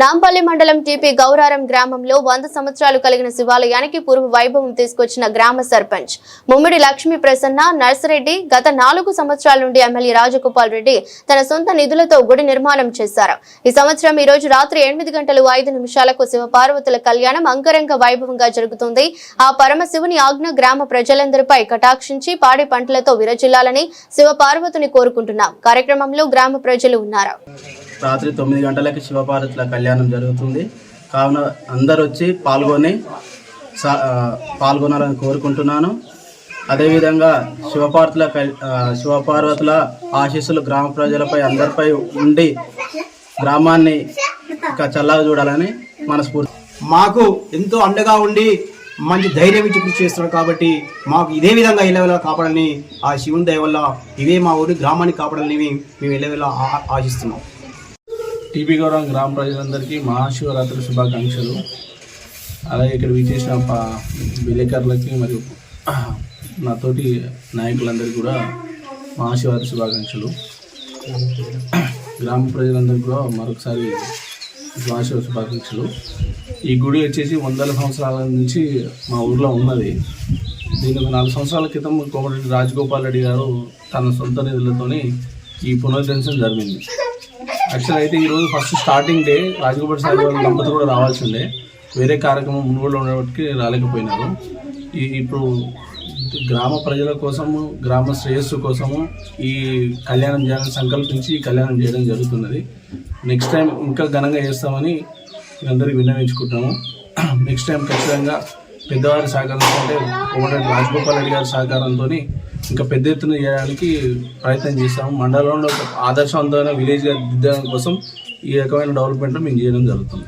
నాంపల్లి మండలం టీపీ గౌరారం గ్రామంలో వంద సంవత్సరాలు కలిగిన శివాలయానికి పూర్వ వైభవం తీసుకొచ్చిన గ్రామ సర్పంచ్. ముమ్మిడి లక్ష్మీ ప్రసన్న నర్సిరెడ్డి గత నాలుగు సంవత్సరాల నుండి ఎమ్మెల్యే రాజగోపాల్ రెడ్డి తన సొంత నిధులతో గుడి నిర్మాణం చేశారు. ఈ సంవత్సరం ఈ రోజు రాత్రి ఎనిమిది గంటలు ఐదు నిమిషాలకు శివపార్వతుల కళ్యాణం అంగరంగ వైభవంగా జరుగుతుంది. ఆ పరమశివుని ఆజ్ఞ గ్రామ ప్రజలందరిపై కటాక్షించి పాడి పంటలతో విరచిల్లాలని శివపార్వతుని కోరుకుంటున్నాం. కార్యక్రమంలో గ్రామ ప్రజలు ఉన్నారు. రాత్రి తొమ్మిది గంటలకి శివపార్వతుల కళ్యాణం జరుగుతుంది. కావున అందరు వచ్చి పాల్గొని పాల్గొనాలని కోరుకుంటున్నాను. అదేవిధంగా శివపార్వతుల కల్- శివపార్వతుల ఆశీస్సులు గ్రామ ప్రజలపై అందరిపై ఉండి గ్రామాన్ని ఇంకా చల్లగా చూడాలని మనస్ఫూర్తి మాకు ఎంతో అండగా ఉండి మంచి ధైర్యం ఇచ్చి కృషి చేస్తున్నాడు కాబట్టి మాకు ఇదే విధంగా ఇళ్ళవేళ కాపాడాలని ఆ శివుని దయ వల్ల ఇవే మా ఊరి గ్రామాన్ని కాపాడాలని మేము ఇళ్ళవేళ ఆ- ఆశిస్తున్నాం. టీపీ గౌరవం గ్రామ ప్రజలందరికీ మహాశివరాత్రి శుభాకాంక్షలు. అలాగే ఇక్కడ విచేసిన విలేకరులకి మరియు నాతోటి నాయకులందరికీ కూడా మహాశివరాత్రి శుభాకాంక్షలు. గ్రామ ప్రజలందరికీ కూడా మరొకసారి మహాశివ శుభాకాంక్షలు. ఈ గుడి వచ్చేసి వందల సంవత్సరాల నుంచి మా ఊర్లో ఉన్నది. దీని నాలుగు సంవత్సరాల క్రితం కోమటిరెడ్డి రాజగోపాల్ రెడ్డి గారు తన సొంత నిధులతోని ఈ పునరుద్ధరించడం జరిగింది. యాక్చువల్ అయితే ఈరోజు first starting day Rajagopal sir వాళ్ళ దంపతులు కూడా రావాల్సి ఉండే వేరే కార్యక్రమం మునుగోడులో ఉండేవాటికి రాలేకపోయినారు. ఈ ఇప్పుడు గ్రామ ప్రజల కోసము గ్రామ శ్రేయస్సు కోసము ఈ కళ్యాణం చేయాలని సంకల్పించి ఈ కళ్యాణం చేయడం జరుగుతున్నది. నెక్స్ట్ టైం ఇంకా ఘనంగా చేస్తామని అందరికీ విన్నవించుకుంటున్నాము. నెక్స్ట్ టైం ఖచ్చితంగా పెద్దవారి సహకారంతో అంటే కోమటిరెడ్డి రాజగోపాల్ రెడ్డి గారి సహకారంతో ఇంకా పెద్ద ఎత్తున చేయడానికి ప్రయత్నం చేస్తాము మండలంలో ఆదర్శవంతమైన విలేజ్గా దిద్దడం కోసం ఈ రకమైన డెవలప్మెంట్ మేము చేయడం జరుగుతుంది.